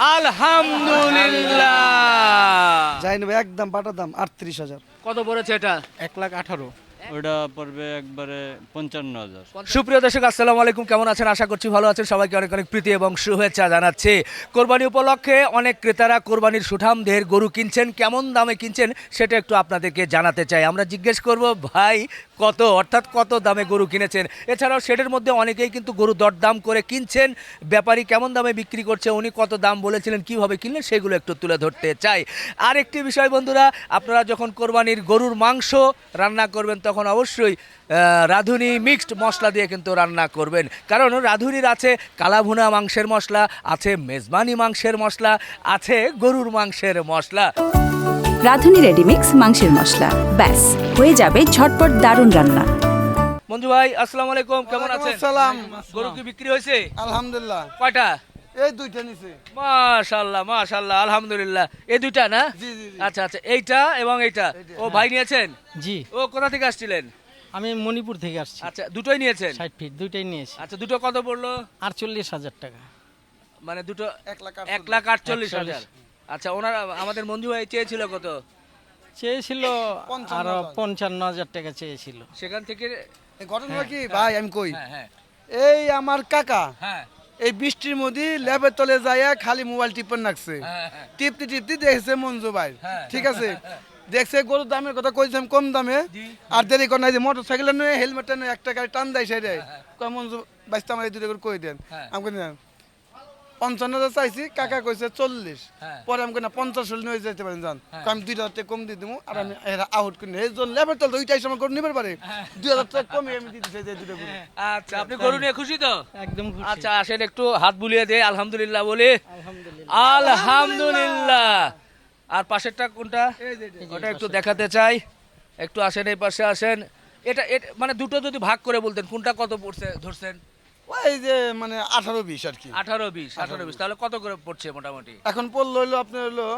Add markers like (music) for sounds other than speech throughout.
আলহামদুলিল্লাহ। যাই ভাই একদম বাটার দাম আটত্রিশ হাজার। কত পড়েছে এটা? এক লাখ আঠারো। ওটা পড়বে একবারে পঞ্চান্ন হাজার। সুপ্রিয় দর্শক, আসসালামু আলাইকুম। কেমন আছেন? আশা করছি ভালো আছেন। সবাইকে অনেক অনেক প্রীতি এবং শুভেচ্ছা জানাচ্ছি। কোরবানি উপলক্ষে অনেক ক্রেতারা কোরবানির সুঠাম দেহের গরু কিনছেন। কেমন দামে কিনছেন সেটা একটু আপনাদেরকে জানাতে চাই। আমরা জিজ্ঞেস করব, ভাই, কত? অর্থাৎ কত দামে গরু কিনেছেন? এছাড়াও শেডের মধ্যে অনেকেই কিন্তু গরু দরদাম করে কিনছেন। ব্যাপারী কেমন দামে বিক্রি করছে, উনি কত দাম বলেছিলেন, কীভাবে কিনলেন, সেগুলো একটু তুলে ধরতে চাই। আর একটি বিষয় বন্ধুরা, আপনারা যখন কোরবানির গরুর মাংস রান্না করবেন, তখন অবশ্যই আহ, রাঁধুনি মিক্সড মশলা দিয়ে কিন্তু রান্না করবেন। কারণ রাঁধুনির আছে কালাভুনা মাংসের মশলা আছে মেজবানি মাংসের মশলা আছে গরুর মাংসের মশলা। রাঁধুনি রেডিমিক্স মাংসের মশলা। ব্যাস হয়ে যাবে ঝটপট দারুণ রান্না। মঞ্জু ভাই আসসালামু আলাইকুম কেমন আছেন? সালাম গরু কি বিক্রি হয়েছে? আলহামদুলিল্লাহ। কয়টা? এই দুইটা নিচে মাশাল্লাহ মাশাল্লাহ আলহামদুলিল্লাহ। এই দুইটা না? জি, জি। আচ্ছা আচ্ছা এইটা এবং এইটা। ও ভাই নিয়েছেন? জি। ও কোথা থেকে আসছিলেন? আমি মণিপুর থেকে আসছি। আচ্ছা দুটোই নিয়েছেন? ষাট ফিট দুইটাই নিয়েছি। আচ্ছা দুটো কত পড়ল? আটচল্লিশ হাজার টাকা। মানে দুটো এক লাখ এক লাখ আটচল্লিশ হাজার। আচ্ছা ওনারা আমাদের মঞ্জু ভাই চেয়েছিল কত? চেয়েছিল পঞ্চান্ন আরও হাজার। পঞ্চান্ন হাজার টাকা চেয়েছিল। সেখান থেকে এই ঘটনা কি? ভাই আমি কই? হ্যাঁ হ্যাঁ। এই আমার কাকা। হ্যাঁ। এই বৃষ্টির মধ্যে ল্যাবের তলে যাইয়া খালি মোবাইল টিপন রাখছে হ্যাঁ, হ্যাঁ। টিপতে টিপতে দেখছে মঞ্জু ভাই হ্যাঁ। ঠিক আছে? দেখছে গরুর দামের কথা কইছিলাম কম দামে। আর দেরি করে নাই যে মোটর সাইকেল নয় হেলমেটটা নয় একটা গাড়ি টান দেয় সেটাই হ্যাঁ, মঞ্জু বাইশটা আমার এই দুটো করে কই দেন? হ্যাঁ। পঞ্চান্ন হাজার চাইছি কাকা কইছে চল্লিশ। হ্যাঁ। পরে আমি না পঞ্চাশ হলে নিয়ে যেতে পারেন যান। আমি দুই হাজার টাকা কম দিয়ে দেবো আর আমি আউট করে। এই জন্য লেবার ওইটাই সময় করে নিবার পারে। দুই হাজার টাকা কমে আমি দিতে চাই যে দুটো আচ্ছা আপনি গরু নিয়ে খুশি তো? একদম আচ্ছা আসেন একটু হাত বুলিয়ে দে আলহামদুলিল্লাহ বলে। আলহামদুলিল্লাহ। আর পাশেরটা কোনটা? ওটা একটু দেখাতে চাই। একটু আসেন এই পাশে আসেন। এটা এটা- মানে দুটো যদি ভাগ করে বলতেন কোনটা কত পড়ছে ধরছেন? ওই যে মানে আঠারো বিশ আর কি। আঠারো বিশ আঠারো বিশ। তাহলে কত করে পড়ছে মোটামুটি? এখন পড়ল হইল আপনার হলো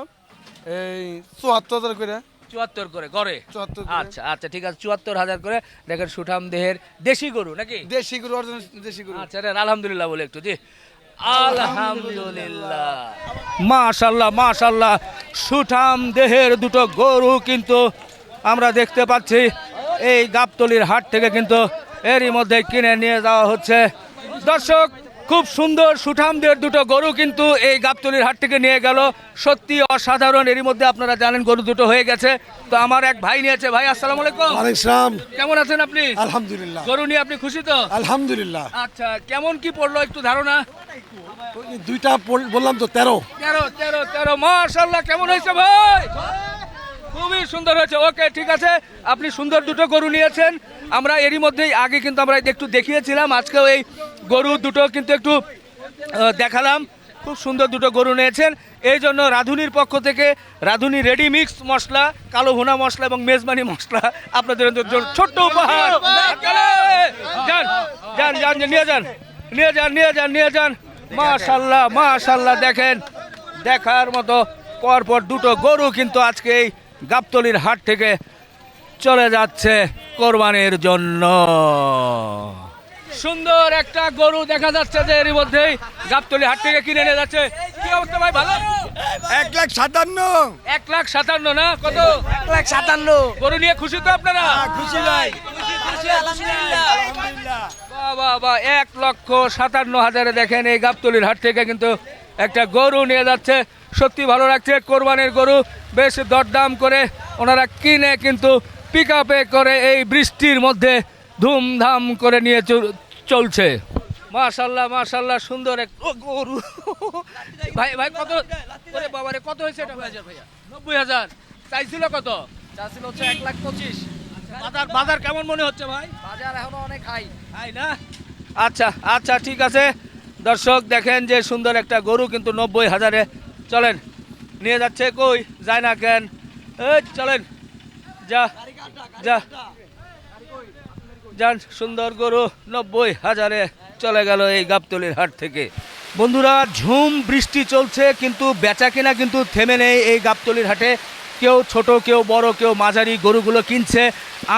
এই চুয়াত্তর হাজার করে। চুয়াত্তর করে গড়ে? চুয়াত্তর আচ্ছা আচ্ছা ঠিক আছে চুয়াত্তর হাজার করে। দেখেন সুঠাম দেহের দেশি গরু নাকি? দেশি গরু অরিজিনাল দেশি গরু। আচ্ছা আলহামদুলিল্লাহ বলে একটু জি। আলহামদুলিল্লাহ। মাশাল্লাহ মাশাল্লাহ সুঠাম দেহের দুটো গরু কিন্তু আমরা দেখতে পাচ্ছি। এই গাবতলির হাট থেকে কিন্তু এরই মধ্যে কিনে নিয়ে যাওয়া হচ্ছে। দর্শক খুব সুন্দর সুঠামদের দুটো গরু কিন্তু এই গাবতলির হাট থেকে নিয়ে গেল। সত্যি অসাধারণ এরই মধ্যে আপনারা জানেন গরু দুটো হয়ে গেছে। তো আমার এক ভাই নিয়েছে। ভাই আসসালামু আলাইকুম। আলাইসালাম কেমন আছেন আপনি? আলহামদুলিল্লাহ। গরু নিয়ে আপনি খুশি তো? আলহামদুলিল্লাহ। আচ্ছা কেমন কি পড়ল একটু ধারণা? দুইটা বললাম তো তেরো। তেরো তেরো তেরো। মার্শাল্লাহ কেমন হয়েছে ভাই? খুবই সুন্দর হয়েছে। ওকে ঠিক আছে। আপনি সুন্দর দুটো গরু নিয়েছেন। আমরা এরই মধ্যেই আগে কিন্তু আমরা একটু দেখিয়েছিলাম আজকেও এই গরু দুটো কিন্তু একটু দেখালাম। খুব সুন্দর দুটো গরু নিয়েছেন। এই জন্য রাঁধুনির পক্ষ থেকে রাঁধুনি রেডি মিক্স মশলা কালো ভুনা মশলা এবং মেজবানি মশলা আপনাদের ছোট্ট উপহার। যান যান যান নিয়ে যান নিয়ে যান নিয়ে যান নিয়ে যান। মাশাল্লাহ মাশাল্লাহ দেখেন দেখার মতো পরপর দুটো গরু কিন্তু আজকে এই গাবতলির হাট থেকে চলে যাচ্ছে কোরবানির জন্য। সুন্দর একটা গরু দেখা যাচ্ছে যে এরই মধ্যেই গাবতলি হাট থেকে কিনে নিয়ে যাচ্ছে। কি অবস্থা ভাই ভালো? এক লাখ সাতান্ন। এক লাখ সাতান্ন না? কত? এক লাখ সাতান্ন। গরু নিয়ে খুশি তো আপনারা? খুশি ভাই। বাহ এক লক্ষ সাতান্ন হাজারে দেখেন এই গাবতলির হাট থেকে কিন্তু একটা গরু নিয়ে যাচ্ছে। সত্যি ভালো লাগছে কোরবানির গরু। বেশ দরদাম করে ওনারা কিনে কিন্তু পিক আপে করে এই বৃষ্টির মধ্যে ধুমধাম করে নিয়ে চল- চলছে। মাশাল্লাহ মাশাল্লাহ সুন্দর এক গরু। ভাই ভাই কত ওরে বাবারে কত হয়েছে এটা? ভাইয়া। নব্বই হাজার। চাইছিল কত? চাচ্ছিল হচ্ছে এক লাখ পঁচিশ। বাজার বাজার কেমন মনে হচ্ছে ভাই? বাজার এখনও অনেক হাই। তাই না? আচ্ছা আচ্ছা ঠিক আছে। দর্শক দেখেন যে সুন্দর একটা গরু কিন্তু নব্বই হাজারে। চলেন নিয়ে যাচ্ছে কই? যায় না কেন। এই চলেন। যা যা। যান, সুন্দর গরু, নব্বই হাজারে চলে গেল এই গাবতলির হাট থেকে। বন্ধুরা, ঝুম বৃষ্টি চলছে, কিন্তু বেচা কেনা কিন্তু থেমে নেই এই গাবতলির হাটে। কেউ ছোট, কেউ বড়, কেউ মাঝারি গরুগুলো কিনছে।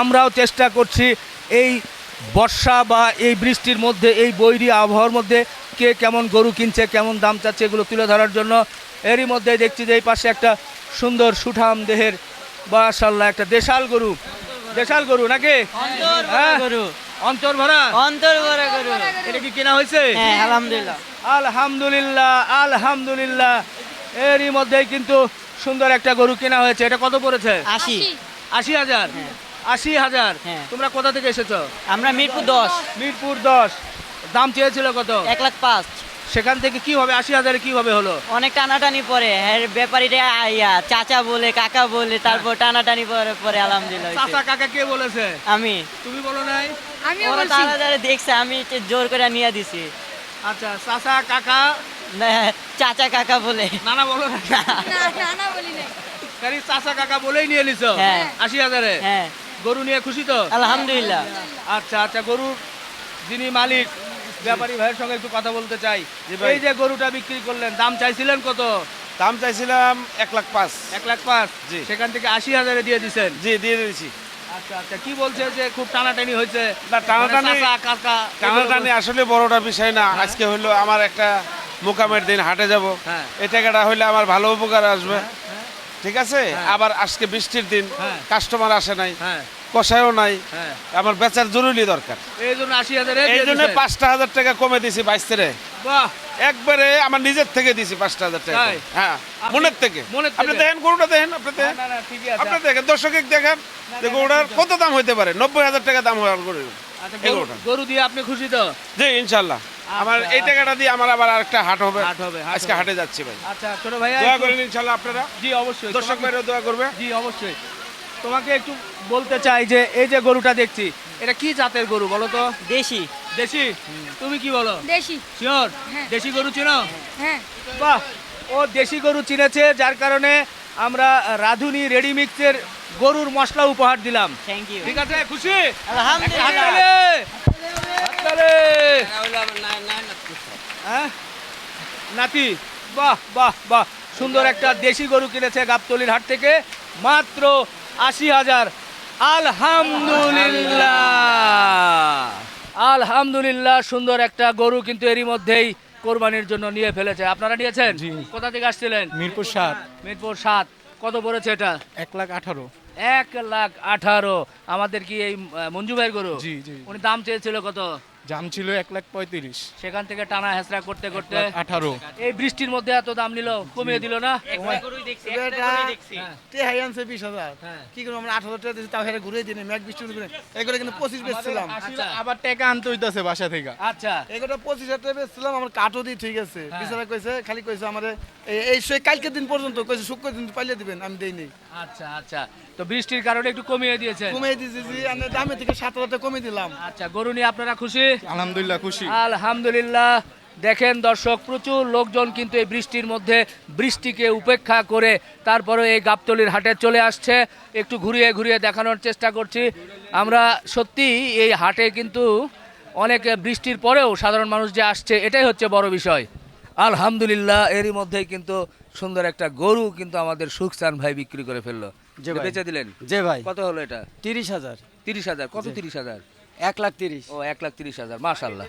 আমরাও চেষ্টা করছি এই বর্ষা বা এই বৃষ্টির মধ্যে, এই বৈরী আবহাওয়ার মধ্যে কে কেমন গরু কিনছে, কেমন দাম চাচ্ছে এগুলো তুলে ধরার জন্য। এরই মধ্যে দেখছি যে এই পাশে একটা সুন্দর সুঠাম দেহের মাশাল্লাহ একটা দেশাল গরু। দেশাল গরু নাকি? হ্যাঁ? গরু। অন্তর ভরা? অন্তর করে গরু। এটা কি কেনা হয়েছে? হ্যাঁ আলহামদুলিল্লাহ। আলহামদুলিল্লাহ আলহামদুলিল্লাহ। এরই মধ্যেই কিন্তু সুন্দর একটা গরু কেনা হয়েছে। এটা কত পড়েছে? আশি। আশি হাজার? আশি হাজার? হ্যাঁ। তোমরা কোথা থেকে এসেছ? আমরা মিরপুর দশ। মিরপুর দশ। দাম চেয়েছিল কত? এক লাখ পাঁচ। সেখান থেকে কি হবে? আশি হাজারে কি হবে হলো? অনেক টানাটানি পরে। হ্যাঁ ব্যাপারীরা আইয়া চাচা বলে কাকা বলে তারপর টানাটানি পরে পরে আলহামদুলিল্লাহ। চাচা কাকা কে বলেছে? আমি। তুমি বলো নাই? আমি ওরা তাড়াতাড়ি দেখছে আমি একটু জোর করে নিয়ে দিছি। আচ্ছা চাচা কাকা? চাচা কাকা বলে। নানা বলো না। নানা বলি না খালি চাচা কাকা বলেই নিয়ে নিছো? হ্যাঁ। আশি হাজারে? হ্যাঁ। গরু নিয়ে খুশি তো? আলহামদুলিল্লাহ। আচ্ছা আচ্ছা গরুর যিনি মালিক ব্যাপারী ভাইয়ের সঙ্গে একটু কথা বলতে চাই। এই যে গরুটা বিক্রি করলেন দাম চাইছিলেন কত? দাম চাইছিলাম এক লাখ পাঁচ। এক লাখ পাঁচ? জি। সেখান থেকে আশি হাজারে দিয়ে দিচ্ছেন জি দিয়ে দিয়েছি। আচ্ছা আচ্ছা কি বলছে যে খুব টানাটানি হয়েছে? না, টানাটানি- মানে কাকা টানাটানি আসলে বড়টা বিষয় না। আজকে হইল আমার একটা মোকামের দিন হাটে যাব। হ্যাঁ। এই টাকাটা হইলে আমার ভালো উপকার আসবে। ঠিক আছে? আবার আজকে বৃষ্টির দিন হ্যাঁ। কাস্টমার আসে নাই। হ্যাঁ। কষায়ও নাই। হ্যাঁ। আমার বেচার জরুরি দরকার। এই জন্য আশি হাজারে এই জন্য পাঁচটা হাজার টাকা কমে দিছি বাইশ একবারে আমার নিজের থেকে দিছি পাঁচটা হাজার টাকা। হ্যাঁ মনের থেকে। আপনি দেখেন গরুটা দেখেন আপনি দেখেন। আপনি দেখেন দর্শকে দেখেন যে গরুটার কত দাম হইতে পারে? নব্বই হাজার টাকা দাম হওয়ার গরু। আচ্ছা, গরু- দিয়ে আপনি খুশি তো? জি ইনশাল্লাহ আমার এই টাকাটা দিয়ে আমার আবার আরেকটা হাট হবে। হাট হবে, আজকে হাটে যাচ্ছি ভাই। আচ্ছা ছোট ভাইয়া দোয়া করেন ইনশাল্লাহ আপনারা। জি অবশ্যই। দর্শক ভাইরা দোয়া করবে। জি অবশ্যই। তোমাকে একটু বলতে চাই যে এই যে গরুটা দেখছি এটা কি জাতের গরু বলো তো? দেশি। দেশি? তুমি কি বলো? দেশি। শিওর হ্যাঁ। দেশি গরু চিনো? হ্যাঁ। বাহ! ও দেশি গরু চিনেছে যার কারণে আমরা রাধুনি রেডি মিক্সের গরুর মশলা উপহার দিলাম। থ্যাংক ইউ ঠিক আছে? খুশি? আলহামদুলিল্লাহ! হ্যাঁ? নাতি! বাহ বাহ বাহ! সুন্দর একটা দেশি গরু কিনেছে গাবতলির হাট থেকে। মাত্র আশি হাজার আলহামদুলিল্লাহ। আলহামদুলিল্লাহ সুন্দর একটা গরু কিন্তু এরই মধ্যেই কোরবানির জন্য নিয়ে ফেলেছে। আপনারা নিয়েছেন? কোথা থেকে আসছিলেন? মিরপুর সাত। মিরপুর সাত। কত পড়েছে এটা? এক লাখ আঠারো। এক লাখ আঠারো। আমাদের কি এই মঞ্জু ভাইয়ের গরু। উনি দাম চেয়েছিল কত? জাম ছিল এক লাখ পঁয়ত্রিশ। সেখান থেকে টানা হেসরা করতে করতে আঠারো। এই বৃষ্টির মধ্যে এত দাম নিল কমিয়ে দিল না? আনছে বিশ হাজার। হ্যাঁ। কি করব আমরা হাজার টাকা দিয়েছি তাও হেরে ঘুরে দিনে ম্যাক বৃষ্টি ঘুরে এগুলো কিন্তু পঁচিশ বেচছিলাম। আচ্ছা। আবার টাকা আনতে হইতাছে বাসা থেকে। আচ্ছা। এগুলো পঁচিশ হাজার টাকা বেচছিলাম আমার দিয়ে ঠিক আছে। হ্যাঁ। বিচারা কইছে খালি কইছে আমার এই- কালকের দিন পর্যন্ত কইছে শুক্র দিন পাইলে দিবেন আমি দেইনি। আচ্ছা আচ্ছা। তো বৃষ্টির কারণে একটু কমিয়ে দিয়েছে কমিয়ে দিয়েছি আমি দামে থেকে সাত হাজার কমিয়ে দিলাম। আচ্ছা গরু নিয়ে আপনারা খুশি? আলহামদুলিল্লাহ খুশি। আলহামদুলিল্লাহ। দেখেন দর্শক প্রচুর লোকজন কিন্তু এই বৃষ্টির মধ্যে বৃষ্টিকে উপেক্ষা করে তারপরে এই গাবতলির হাটে চলে আসছে। একটু ঘুরিয়ে ঘুরিয়ে দেখানোর চেষ্টা করছি। আমরা সত্যি এই হাটে কিন্তু অনেক বৃষ্টির পরেও সাধারণ মানুষ যে আসছে এটাই হচ্ছে বড় বিষয়। আলহামদুলিল্লাহ এরই মধ্যেই কিন্তু সুন্দর একটা গরু কিন্তু আমাদের সুখসান ভাই বিক্রি করে ফেলল। বেচে দিলেন? যে ভাই। কত হলো এটা? তিরিশ হাজার। তিরিশ হাজার কত তিরিশ হাজার? এক লাখ তিরিশ। ও এক লাখ তিরিশ হাজার। মাশাল্লাহ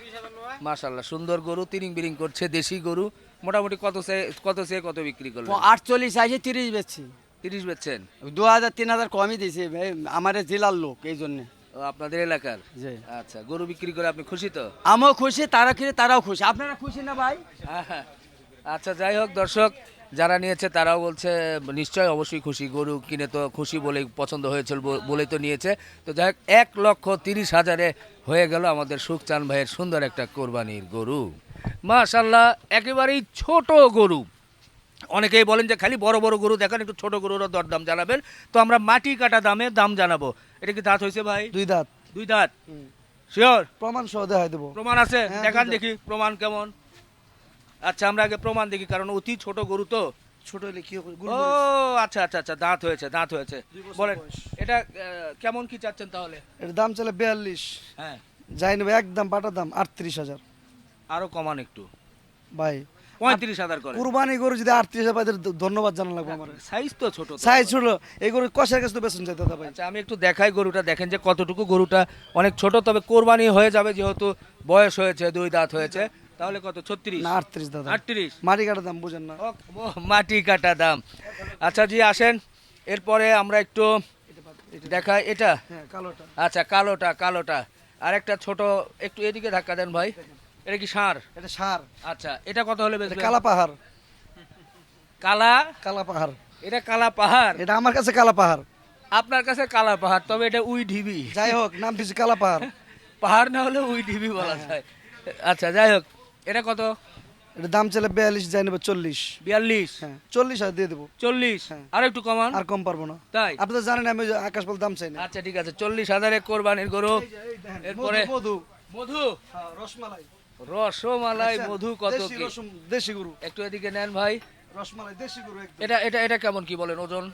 মাশাল্লাহ সুন্দর গরু তিরিং বিরিং করছে দেশি গরু। মোটামুটি কত সে কত সে কত বিক্রি করলেন? আটচল্লিশ আছে তিরিশ বেচছি। তিরিশ বেচছেন? দু হাজার তিন হাজার কমই দিয়েছি ভাই। আমার জেলার লোক এই জন্য। আপনাদের এলাকার? আচ্ছা গরু বিক্রি করে আপনি খুশি তো? আমিও খুশি তারা খুশি তারাও খুশি। আপনারা খুশি না ভাই? আহা। আচ্ছা যাই হোক দর্শক যারা নিয়েছে তারাও বলছে নিশ্চয় অবশ্যই খুশি। গরু কিনে তো খুশি বলেই পছন্দ হয়েছিল বলেই তো নিয়েছে। তো যাই হোক এক লক্ষ তিরিশ হাজারে হয়ে গেল আমাদের সুখচান ভাইয়ের সুন্দর একটা কোরবানির গরু। মাশাল্লাহ একেবারেই ছোট গরু। অনেকেই বলেন যে খালি বড় বড় গরু দেখান একটু ছোট গরুরও দরদাম জানাবেন। তো আমরা মাটি কাটা দামে দাম জানাব। এটা কি দাঁত হয়েছে ভাই? দুই দাঁত। দুই দাঁত? শিওর প্রমাণ সহ দেখাই দেবো। প্রমাণ আছে? হ্যাঁ, দেখান দেখি প্রমাণ কেমন? আচ্ছা আমরা আগে প্রমাণ দেখি কারণ অতি ছোট গরু তো। ছোট হলে কি ও আচ্ছা আচ্ছা আচ্ছা দাঁত হয়েছে দাঁত হয়েছে। বলেন এটা কেমন কি চাচ্ছেন তাহলে? এর দাম চলে বিয়াল্লিশ। হ্যাঁ। যাই নেবে একদম বাটার দাম আটত্রিশ হাজার। আরও কমান একটু। ভাই পঁয়ত্রিশ হাজার করে। কুরবানি গরু যদি আটত্রিশ হাজার ধন্যবাদ জানা লাগবে আমার। সাইজ তো ছোট। সাইজ ছিল এই গরু কষার কাছে তো বেসন চাই দাদা ভাই। আচ্ছা আমি একটু দেখাই গরুটা দেখেন যে কতটুকু গরুটা অনেক ছোট তবে কোরবানি হয়ে যাবে যেহেতু বয়স হয়েছে দুই দাঁত হয়েছে তাহলে কত ছত্রিশ? না আটত্রিশ দাদা। আটত্রিশ? মাটি কাটার দাম বুঝেন না। মাটি কাটা দাম। আচ্ছা জি আসেন। এরপরে আমরা একটু দেখাই এটা। হ্যাঁ কালোটা। আচ্ছা কালোটা কালোটা। আর একটা ছোট একটু এদিকে ধাক্কা দেন ভাই। এটা কি সার? এটা সার। আচ্ছা এটা কত হলে বেচবেন? কালা পাহাড়। কালা? কালা পাহাড়। এটা কালা পাহাড়? এটা আমার কাছে কালা পাহাড়। আপনার কাছে কালা পাহাড় তবে এটা উই ঢিবি। যাই হোক নাম দিচ্ছি কালা পাহাড়। পাহাড় না হলে উই ঢিবি বলা যায়। আচ্ছা যাই হোক এটা কত? এটা দাম চলে বিয়াল্লিশ যাই নেবে চল্লিশ। বিয়াল্লিশ? হ্যাঁ চল্লিশ আর দিয়ে দেবো। চল্লিশ? হ্যাঁ। আর একটু কমান? আর কম পারব না। তাই? আপনি তো জানেন আমি আকাশ বল দাম চাই না। আচ্ছা ঠিক আছে চল্লিশ হাজারে কোরবানির গরু। এরপরে মধু। মধু? হ্যাঁ, রসমালাই। রসমালাই আচ্ছা, মধু কত কি? দেশি গরু। একটু এদিকে নেন ভাই। রসমালাই দেশি গরু এটা এটা এটা কেমন কি বলেন ওজন?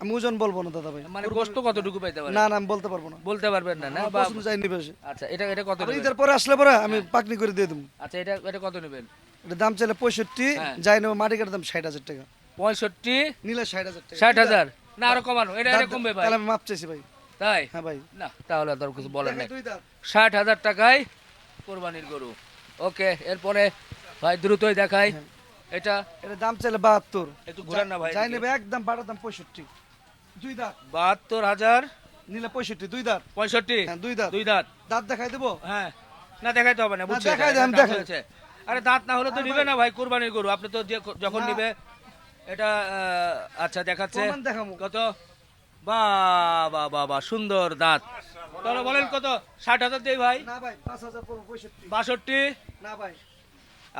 আমি ওজন বলব না দাদা ভাই। মানে গোস্ত কতটুকু পাইতে পারে না না আমি বলতে পারব না। বলতে পারবেন না না? বা চাই নিবে আচ্ছা এটা এটা কত নেবেন? ঈদের পরে আসলে পরে আমি পাকনি করে দিয়ে দেবো। আচ্ছা এটা এটা কত নেবেন? এটা দাম চাইলে পঁয়ষট্টি হ্যাঁ। যাই নেবে মাটি কাটার দাম ষাট হাজার টাকা। পঁয়ষট্টি? নিলে ষাট হাজার টাকা। ষাট হাজার? না আরও কমানো। এটা এটা কমবে ভাই। তাহলে আমি মাপ চাইছি ভাই। তাই? হ্যাঁ ভাই। না তাহলে আর কিছু বলেন ষাট হাজার টাকায় কোরবানির গরু। ওকে এরপরে ভাই দ্রুতই দেখাই। হ্যাঁ। এটা? এটা দাম চাইলে বাহাত্তর। একটু ঘুরান না ভাই এদিকে। নেবে একদম বাটার দাম পঁয়ষট্টি। দুই দাঁত। বাহাত্তর হাজার? নিলে পঁয়ষট্টি দুই দাঁত। পঁয়ষট্টি? হ্যাঁ দুই দাঁত। দুই দাঁত। দাঁত দেখাই দেবো? হ্যাঁ। না দেখাইতে হবে না বুঝছি। দেখাই দেন, দেখাই। আরে দাঁত না হলে তো নিবে না ভাই কোরবানির গরু। আপনি তো যখন নিবে এটা আচ্ছা দেখাচ্ছে। কত? বা বা বা বা সুন্দর দাঁত। তাহলে বলেন কত? ষাট হাজার দেই ভাই? বাষট্টি? না ভাই।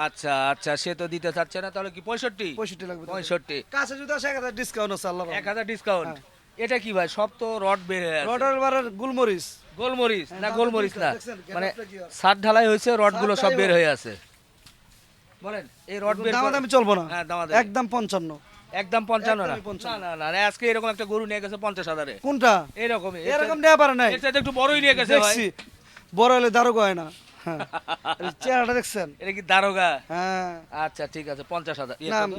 আচ্ছা আচ্ছা সে তো দিতে চাচ্ছে না তাহলে কি পঁয়ষট্টি? পঁয়ষট্টি লাগবে। পঁয়ষট্টি। কাছে যদি আসে এক হাজার ডিসকাউন্ট আছে আল্লাহ এক হাজার ডিসকাউন্ট এটা কি ভাই? সব তো রড বের হয়ে আছে রডার বারের গুলমরিচ। গোলমরিচ? না গোলমরিচ না। মানে হয়? সাত ঢালাই হয়েছে রডগুলো সব বের হয়ে আছে। বলেন এই রড বের দাম চলবো না। হ্যাঁ দামাদামি। একদম পঞ্চান্ন। একদম পঞ্চান্ন না। না না না আজকে এরকম একটা গরু নিয়ে গেছে পঞ্চাশ হাজারে। কোনটা? এরকমই। এরকম নেওয়া পারে এর একটু বড়ই নিয়ে গেছে দেখছি। বড় হলে দারোগা হয় না। হ্যাঁ। চেহারাটা দেখছেন? এটা কি দারোগা? হ্যাঁ। আচ্ছা ঠিক আছে পঞ্চাশ হাজার। ইয়ে না?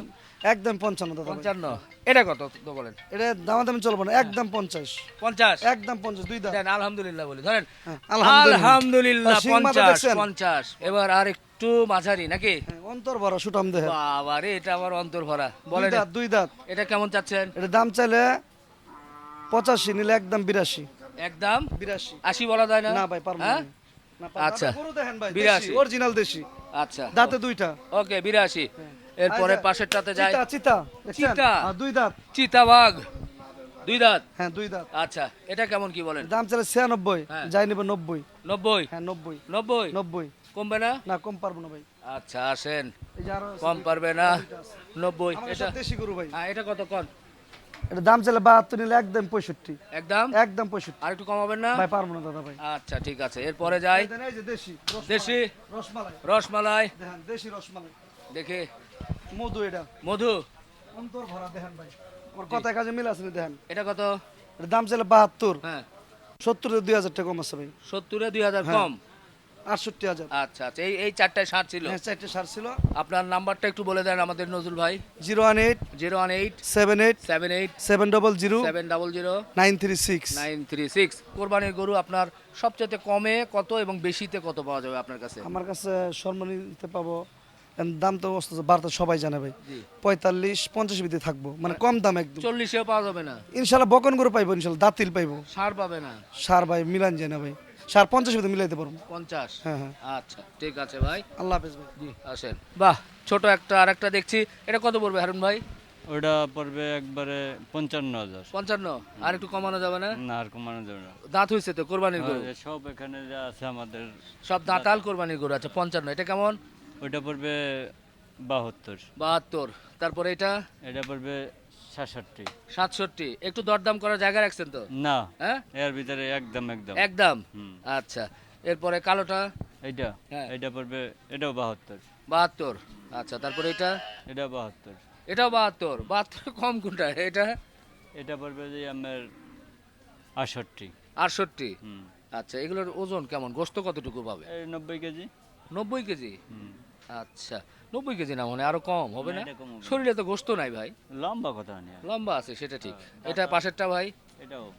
একদম পঞ্চান্ন দাদা পঞ্চান্ন। এটা কত তো বলেন? এটা দামাদামি চলবো না একদম পঞ্চাশ। পঞ্চাশ? একদম পঞ্চাশ দুই দাম। আলহামদুলিল্লাহ বলি। ধরেন হ্যাঁ, আলহামদুলিল্লাহ। পঞ্চাশ পঞ্চাশ। এবার আর একটু মাঝারি নাকি? হ্যাঁ, অন্তর ভরা সুটাম দেহে বাবা রে এটা আমার অন্তর ভরা। বলেন। দাঁত দুই দাঁত। এটা কেমন চাচ্ছেন? এটা দাম চাইলে পঁচাশি নিলে একদম বিরাশি। একদম? বিরাশি। আশি বলা যায় না? না ভাই পারব না হ্যাঁ? না। আচ্ছা। গরু দেখেন ভাই বিরাশি। অরিজিনাল দেশি। আচ্ছা দাঁতে দুইটা। ওকে বিরাশি। এরপরে আচ্ছা। পাশেরটাতে যায় চিতা চিতা দেখছেন? চিতা? হ্যাঁ, দুই দাঁত। চিতাবাঘ। দুই দাঁত? হ্যাঁ দুই দাঁত। আচ্ছা এটা কেমন কি বলেন? দাম চাইলে ছিয়ানব্বই হ্যাঁ। যাই নেবে নব্বই। নব্বই? হ্যাঁ নব্বই। নব্বই? নব্বই। কমবে না? না কম পারব না ভাই। আচ্ছা আসেন। কম পারবে না? নব্বই এটা দেশি গরু ভাই। হ্যাঁ এটা কত কন? এটা দাম চাইলে বাহাত্তর নিলে একদম পঁয়ষট্টি। একদম? একদম পঁয়ষট্টি। আর একটু কমাবেন না? ভাই পারব না দাদা ভাই। আচ্ছা ঠিক আছে এরপরে যাই। দেশি রসমালাই। দেশি? রসমালাই। রসমালাই। দেখেন দেশি রসমালাই। দেখে। মধু এটা। মধু? অন্তর ভরা দেখেন ভাই। আমার কথা কাজে মিল আছে দেখেন। এটা কত? দাম চাইলে বাহাত্তর। হ্যাঁ। সত্তর দুই হাজার টাকা কম আছে ভাই। সত্তরে দুই হাজার হ্যাঁ। কম আটষট্টি হাজার। আচ্ছা আচ্ছা এই এই চারটায় ষাট ছিল? হ্যাঁ চারটে সার ছিল। আপনার নাম্বারটা একটু বলে দেন আমাদের নজরুল ভাই। Zero one eight zero one eight seven eight seven eight seven double zero seven double zero nine three six. Nine three six. কোরবানির গরু আপনার সবচেয়ে কমে কত এবং বেশিতে কত পাওয়া যাবে আপনার কাছে? আমার কাছে সম্মানিতে পাবো দাম তো অবস্থা বার্তা সবাই জানে ভাই। পঁয়তাল্লিশ পঞ্চাশ ভিতরে থাকব মানে কম দাম একদম। চল্লিশেও পাওয়া যাবে না। ইনশাল্লাহ বকন করে পাইবো ইনশাল্লাহ দাঁতিল পাইবো। সার পাবে না। সার ভাই মিলান যায় না ভাই। সার পঞ্চাশ ভিতরে মিলাইতে পারব। পঞ্চাশ? হ্যাঁ হ্যাঁ। আচ্ছা ঠিক আছে ভাই। আল্লাহ হাফেজ ভাই। জি আসেন। বাহ ছোট একটা আর একটা দেখছি। এটা কত পড়বে হারুন ভাই? ওটা পড়বে একবারে পঞ্চান্ন হাজার। পঞ্চান্ন? আর একটু কমানো যাবে না? না আর কমানো যাবে না। দাঁত হয়েছে তো কোরবানির গরু। সব এখানে যা আছে আমাদের সব দাঁতাল কোরবানির গরু আছে পঞ্চান্ন। এটা কেমন? ওটা পড়বে বাহাত্তর। বাহাত্তর। তারপরে এটা? এটা পড়বে সাতষট্টি। সাতষট্টি। একটু দরদাম করার জায়গা রাখছেন তো? না হ্যাঁ? এর ভিতরে একদম একদম। একদম? আচ্ছা। এরপরে কালোটা? এইটা হ্যাঁ। এটা পড়বে এটাও বাহাত্তর। বাহাত্তর। আচ্ছা তারপরে এটা? এটা বাহাত্তর। এটাও বাহাত্তর। বাহাত্তর কম কোনটা? এটা? এটা পড়বে যে আমার আটষট্টি। হুম। আচ্ছা এগুলোর ওজন কেমন? গোস্ত কতটুকু পাবে? এই নব্বই কেজি। নব্বই কেজি? আচ্ছা নব্বই কেজি না মানে আরও কম হবে না। শরীরে তো গোস্ত নাই ভাই। লম্বা কথা লম্বা আছে সেটা ঠিক। এটা পাশেরটা ভাই? এটাও।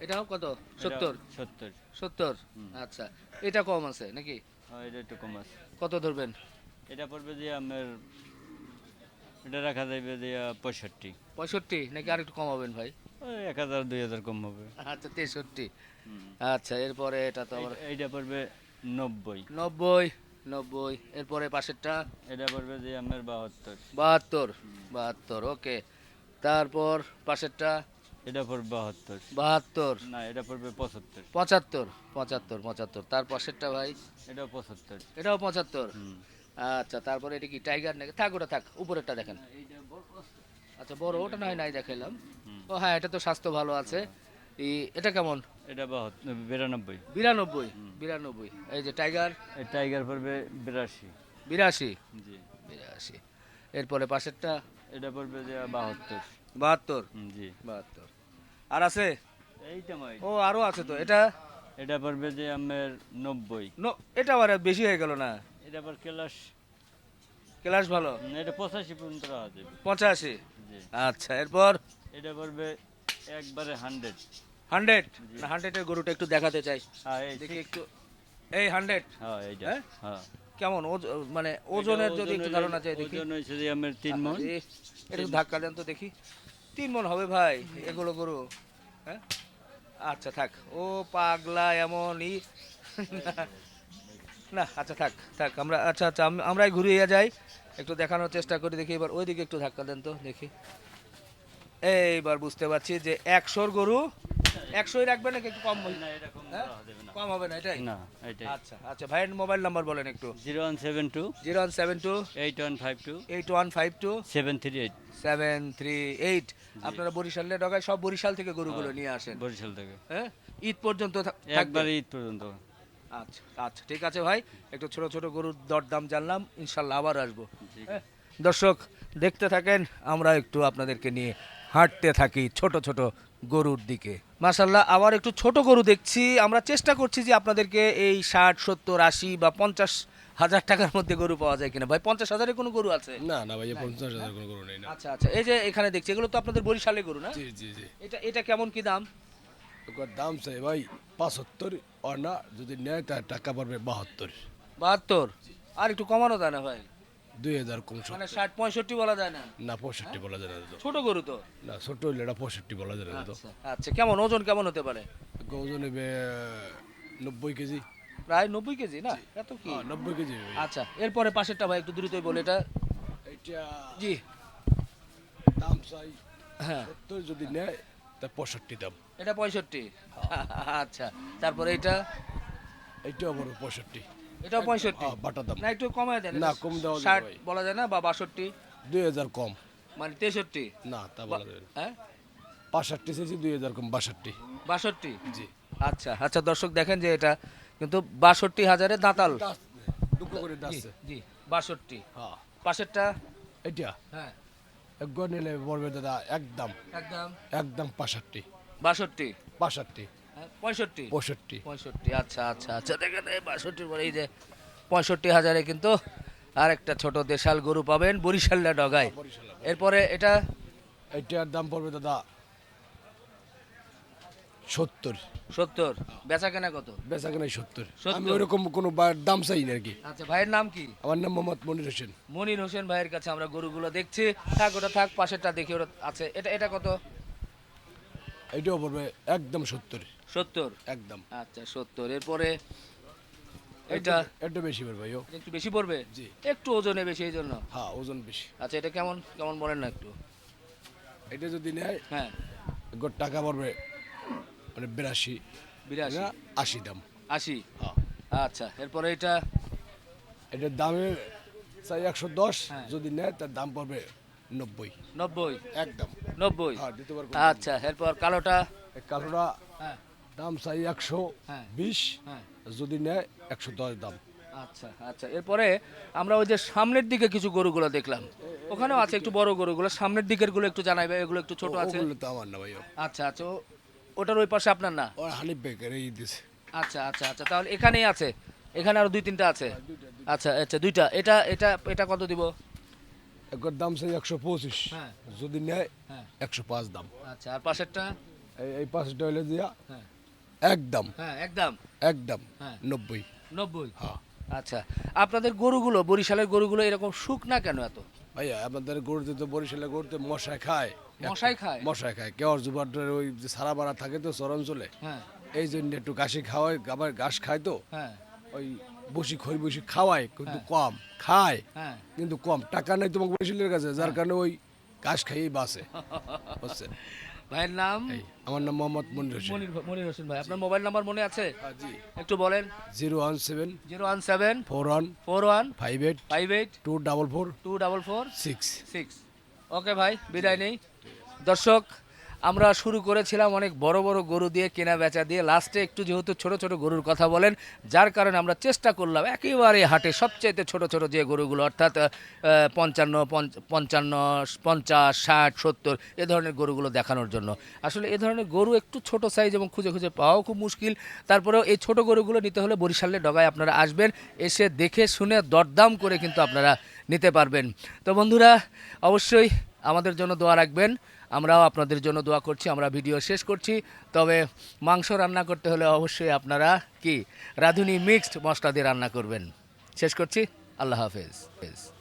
এটাও কত? সত্তর? সত্তর। সত্তর? আচ্ছা এটা কম আছে নাকি? হ্যাঁ, এটা একটু কম আছে। কত ধরবেন? এটা পড়বে যে আপনার এটা রাখা যাবে যে পঁয়ষট্টি। পঁয়ষট্টি? নাকি আর একটু কমাবেন ভাই? এক হাজার দুই হাজার কম হবে। আচ্ছা তেষট্টি। আচ্ছা এরপরে এটা তো এই- এইটা পড়বে নব্বই। নব্বই। নব্বই। এরপরে পাশেরটা? এটা পড়বে যে আপনার বাহাত্তর। বাহাত্তর। বাহাত্তর ওকে। তারপর পাশেরটা? এটা পড়বে বাহাত্তর। বাহাত্তর। না এটা পড়বে পঁচাত্তর। পঁচাত্তর পঁচাত্তর পঁচাত্তর। তার পাশেরটা ভাই? এটাও পঁচাত্তর। এটাও পঁচাত্তর? আচ্ছা তারপরে এটা কি টাইগার নাকি? থাক ওটা থাক উপরেরটা দেখেন। আচ্ছা বড় ওটা নয় নাই দেখাইলাম। ও হ্যাঁ এটা তো স্বাস্থ্য ভালো আছে। এই এটা কেমন? এটা বিরানব্বই। বিরানব্বই বিরানব্বই। এই যে টাইগার? এই টাইগার পড়বে বিরাশি। বিরাশি? জি। বিরাশি। এরপরে পাশেরটা? এটা পড়বে যে বাহাত্তর। বাহাত্তর? জি। বাহাত্তর। আর আছে? এইটা ও আরও আছে তো। এটা? এটা পড়বে যে আপনার নব্বই। এটা আবার বেশি হয়ে গেল না? এটা আবার ক্লাস। ক্লাস ভালো। এটা পঁচাশি পর্যন্ত পঁচাশি? জি। আচ্ছা এরপর? এটা পড়বে একবারে হান্ড্রেড। হান্ড্রেড? না হান্ড্রেডের গরুটা একটু দেখাতে চাই। হ্যাঁ এই দেখি একটু। এই হান্ড্রেড? হ্যাঁ এইটা হ্যাঁ? হ্যাঁ। কেমন? ওজ- মানে ওজনের যদি একটু ধারণা চাই দেখি। ওজন হয়েছে যে আমার তিন মন। একটু ধাক্কা দেন তো দেখি। তিন মন হবে ভাই এগুলো গরু। হ্যাঁ? আচ্ছা থাক। ও পাগলা এমনই। না আচ্ছা থাক থাক আমরা আচ্ছা আচ্ছা আমরাই ঘুরিয়ে যাই। একটু দেখানোর চেষ্টা করি দেখি এবার ওইদিকে একটু ধাক্কা দেন তো দেখি। এইবার বুঝতে পারছি যে একশোর গরু একশোই রাখবেন নাকি একটু কম হ্যাঁ? কম হবে না এটাই? না এটাই। আচ্ছা আচ্ছা ভাইয়ের মোবাইল নাম্বার বলেন একটু। Zero one seven two. Zero one seven two. Eight one five two. Eight one five two. Seven three eight. Seven three eight. আপনারা বরিশালে ঢগায় সব বরিশাল থেকে গরুগুলো নিয়ে আসেন। বরিশাল থেকে। হ্যাঁ? ঈদ পর্যন্ত? একবারে ঈদ পর্যন্ত। আচ্ছা আচ্ছা ঠিক আছে ভাই। একটু ছোট ছোট গরুর দরদাম জানলাম ইনশাল্লাহ আবার আসব। হ্যাঁ? দর্শক দেখতে থাকেন আমরা একটু আপনাদেরকে নিয়ে হাঁটতে থাকি ছোট ছোট গরুর দিকে। মাসাল্লাহ আবার একটু ছোট গরু দেখছি। আমরা চেষ্টা করছি যে আপনাদেরকে এই ষাট সত্তর আশি বা পঞ্চাশ হাজার টাকার মধ্যে গরু পাওয়া যায় কিনা। ভাই পঞ্চাশ হাজারে কোনো গরু আছে? না না ভাই পঞ্চাশ হাজার কোনো গরু নেই না। আচ্ছা আচ্ছা এই যে এখানে দেখছি এগুলো তো আপনাদের বরিশালে গরু না? জি জি জি। এটা এটা কেমন কি দাম? দাম চাই ভাই পাঁচাত্তর আর না যদি নেয় তার টাকা পড়বে বাহাত্তর। বাহাত্তর? আর একটু কমানো যায় না ভাই। দুই হাজার কম মানে ষাট পঁয়ষট্টি বলা যায় না? না পঁয়ষট্টি বলা যায় না তো। ছোট গরু তো? না ছোট হইলে এটা পঁয়ষট্টি বলা যায় না তো। আচ্ছা আচ্ছা। কেমন ওজন কেমন হতে পারে? ওজন নব্বই কেজি। প্রায় নব্বই কেজি না? এত কি? হ্যাঁ নব্বই কেজি আচ্ছা এরপরে পাশেরটা ভাই একটু দ্রুতই বলে এটা। এইটা জি। দাম চাই হ্যাঁ। সত্তর যদি নেয় তা পঁয়ষট্টি দাম। এটা পঁয়ষট্টি? আচ্ছা তারপরে এটা এইটাও বড় পঁয়ষট্টি। এটাও পঁয়ষট্টি। হ্যাঁ, বাটা দাম। না একটু কমায় দেন। না, কম দেওয়া ষাট বলা যায় না বা বাষট্টি? দুই হাজার কম। মানে তেষট্টি? না তা বলা যাবে হ্যাঁ? পাঁষট্টি চেয়েছি দুই হাজার কম বাষট্টি। বাষট্টি? জি। আচ্ছা আচ্ছা দর্শক দেখেন যে এটা কিন্তু বাষট্টি হাজারে দাঁতাল। দুটো করে জি জি বাষট্টি। হ্যাঁ। পাশেরটা এটা হ্যাঁ। একবার নিলে বলবে দাদা একদম। একদম। একদম বাষট্টি? বাষট্টি। হ্যাঁ, পঁয়ষট্টি। পঁয়ষট্টি। পঁয়ষট্টি আচ্ছা আচ্ছা আচ্ছা। দেখেন এই বাষট্টির পরে এই যে পঁয়ষট্টি হাজারে কিন্তু আর একটা ছোট দেশাল গরু পাবেন বরিশাল্লা ডগায়। এরপরে এটা? এইটার দাম পড়বে দাদা সত্তর। সত্তর। বেচা কেনা কত? বেচা কেনাই সত্তর? আমি ওইরকম কোনো দাম চাই না আর কি। আচ্ছা ভাইয়ের নাম কি? আমার নাম মোহাম্মদ মনির হোসেন। মনির হোসেন ভাইয়ের কাছে আমরা গরুগুলো দেখছি। থাক ওটা থাক পাশেরটা দেখি ওটা আছে। এটা এটা কত? এটাও পড়বে একদম সত্তর। সত্তর? একদম। আচ্ছা সত্তর। এরপরে এটা এটা বেশি পড়বে ভাইও একটু বেশি পড়বে? জি। একটু ওজনে বেশি এই জন্য? হ্যাঁ ওজন বেশি। আচ্ছা এটা কেমন কেমন বলেন না একটু। এটা যদি নেয় হ্যাঁ। গোট টাকা পড়বে মানে বিরাশি। বিরাশি। আশি দাম। আশি? হ্যাঁ। আচ্ছা এরপরে এটা? এটার দামে চাই একশো দশ হ্যাঁ। যদি নেয় তার দাম পড়বে নব্বই। নব্বই? একদম। নব্বই? হ্যাঁ আচ্ছা এরপর কালোটা? কালোটা হ্যাঁ। দাম চাই একশো হ্যাঁ। বিশ হ্যাঁ। যদি নেয় একশো দশ দাম। আচ্ছা আচ্ছা। এরপরে আমরা ওই যে সামনের দিকে কিছু গরুগুলো দেখলাম। ওখানেও আছে একটু বড় গরুগুলো। সামনের দিকেরগুলো একটু জানাইবে এগুলো একটু ছোট আছে। ওগুলো তো আমার না ভাইও। আচ্ছা আচ্ছা। ওটার ওই পাশে আপনার না? হানিফ বেকার এই দিছে। আচ্ছা আচ্ছা আচ্ছা। তাহলে এখানেই আছে। এখানে আরও দুই তিনটা আছে। আচ্ছা আচ্ছা দুইটা। এটা এটা এটা কত দিব? একর দাম চাই একশো পঁচিশ। হ্যাঁ। যদি নেয় হ্যাঁ। একশো পাঁচ দাম। আচ্ছা আর পাশেরটা? এই- পাঁচটা হলে দিয়া হ্যাঁ। একদম। হ্যাঁ একদম। একদম। হ্যাঁ। নব্বই। নব্বই? হ্যাঁ। আচ্ছা আপনাদের গরুগুলো বরিশালের গরুগুলো এরকম শুকনা কেন এত? ভাইয়া আমাদের গরুতে তো বরিশালে গরুতে মশায় খায়। মশাই খায়? মশায় খায়। কেউ জুবাটের ওই যে সারা বাড়া থাকে তো চরাঞ্চলে। হ্যাঁ। এই জন্য একটু ঘাসি খাওয়ায় আবার ঘাস খায় তো। হ্যাঁ। ওই বসি খই বসি খাওয়ায় কিন্তু কম। খায়। কিন্তু কম। টাকা নাই তোমাকে বরিশালের কাছে যার কারণে ওই ঘাস খাইয়েই বাসে বুঝছেন (laughs) ভাইয়ের নাম? আমার নাম মোহাম্মদ মনির হোসেন। মনির হোসেন ভাই আপনার মোবাইল নাম্বার মনে আছে? জি একটু বলেন। Zero one seven zero one seven four one four one five eight five eight two double four two double four six. Six. Okay ভাই বিদায় নেই। দর্শক আমরা শুরু করেছিলাম অনেক বড় বড় গরু দিয়ে, কেনা বেচা দিয়ে। লাস্টে একটু যেহেতু ছোট ছোট গরুর কথা বলেন, যার কারণে আমরা চেষ্টা করলাম একেবারে হাটে সবচেয়ে ছোট ছোট যে গরুগুলো, অর্থাৎ পঞ্চান্ন পঞ্চান্ন, পঞ্চাশ, ষাট, সত্তর, এ ধরনের গরুগুলো দেখানোর জন্য। আসলে এ ধরনের গরু একটু ছোট সাইজ এবং খুঁজে খুঁজে পাওয়াও খুব মুশকিল। তারপরেও এই ছোট গরুগুলো নিতে হলে বরিশালের ডগায় আপনারা আসবেন, এসে দেখে শুনে দরদাম করে কিন্তু আপনারা নিতে পারবেন। তো বন্ধুরা, অবশ্যই আমাদের জন্য দোয়া রাখবেন। আমরাও আপনাদের জন্য দোয়া করছি, আমরা ভিডিও শেষ করছি। তবে মাংস রান্না করতে হলে অবশ্যই আপনারা কি? রাঁধুনি মিক্সড মশলা দিয়ে রান্না করবেন। শেষ করছি, আল্লাহ হাফেজ।